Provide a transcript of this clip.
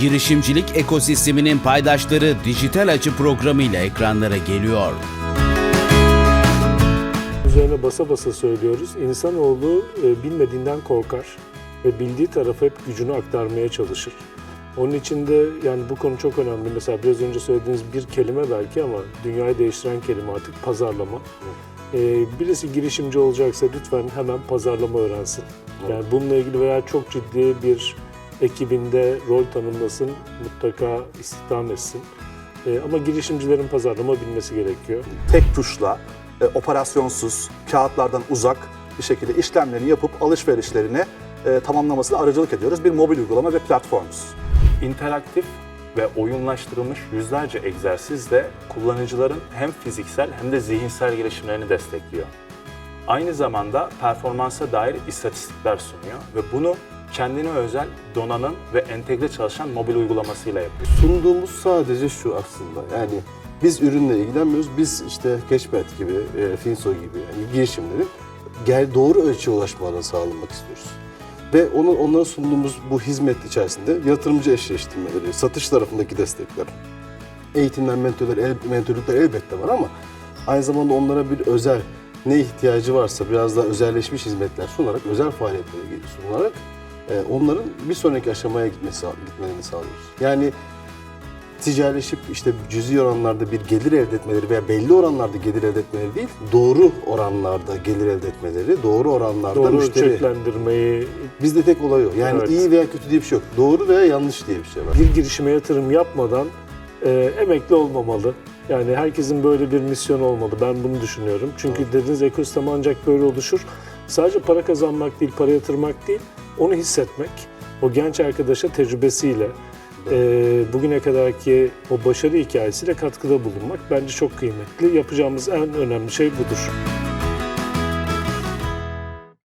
girişimcilik ekosisteminin paydaşları dijital açı programıyla ekranlara geliyor. Üzerine basa basa söylüyoruz. İnsanoğlu e, bilmediğinden korkar ve bildiği tarafa hep gücünü aktarmaya çalışır. Onun için de yani bu konu çok önemli. Mesela biraz önce söylediğiniz bir kelime belki ama dünyayı değiştiren kelime artık pazarlama. E, birisi girişimci olacaksa lütfen hemen pazarlama öğrensin. Yani bununla ilgili veya çok ciddi bir ekibinde rol tanımlasın, mutlaka istihdam etsin. E, ama girişimcilerin pazarlama bilmesi gerekiyor. tek tuşla e, operasyonsuz, kağıtlardan uzak bir şekilde işlemlerini yapıp alışverişlerini e, tamamlamasına aracılık ediyoruz. Bir mobil uygulama ve platformuz. İnteraktif ve oyunlaştırılmış yüzlerce egzersiz de kullanıcıların hem fiziksel hem de zihinsel gelişimlerini destekliyor. Aynı zamanda performansa dair istatistikler sunuyor ve bunu kendine özel donanım ve entegre çalışan mobil uygulamasıyla yapıyor. sunduğumuz sadece şu aslında. Yani biz ürünle ilgilenmiyoruz. Biz işte Geçmet gibi, e, Finso gibi yani girişimlerin gel doğru ölçüye ulaşmalarını sağlamak istiyoruz. Ve onu, onlara sunduğumuz bu hizmet içerisinde yatırımcı eşleştirmeleri, satış tarafındaki destekler, eğitimler, mentorlar, el, mentorluklar elbette var ama aynı zamanda onlara bir özel ne ihtiyacı varsa biraz daha özelleşmiş hizmetler sunarak, özel faaliyetlere sunarak onların bir sonraki aşamaya gitmesi, gitmelerini sağlıyoruz. Yani ticaretleşip işte cüzi oranlarda bir gelir elde etmeleri veya belli oranlarda gelir elde etmeleri değil, doğru oranlarda gelir elde etmeleri, doğru oranlarda Doğru müşteri. ölçeklendirmeyi, Bizde tek olay o. Yani Evet. iyi veya kötü diye bir şey yok. Doğru veya yanlış diye bir şey var. bir girişime yatırım yapmadan e, emekli olmamalı. Yani herkesin böyle bir misyonu olmalı. Ben bunu düşünüyorum. Çünkü dediğiniz ekosistem ancak böyle oluşur. Sadece para kazanmak değil, para yatırmak değil, onu hissetmek. O genç arkadaşa tecrübesiyle, e, bugüne kadarki o başarı hikayesiyle katkıda bulunmak bence çok kıymetli. Yapacağımız en önemli şey budur.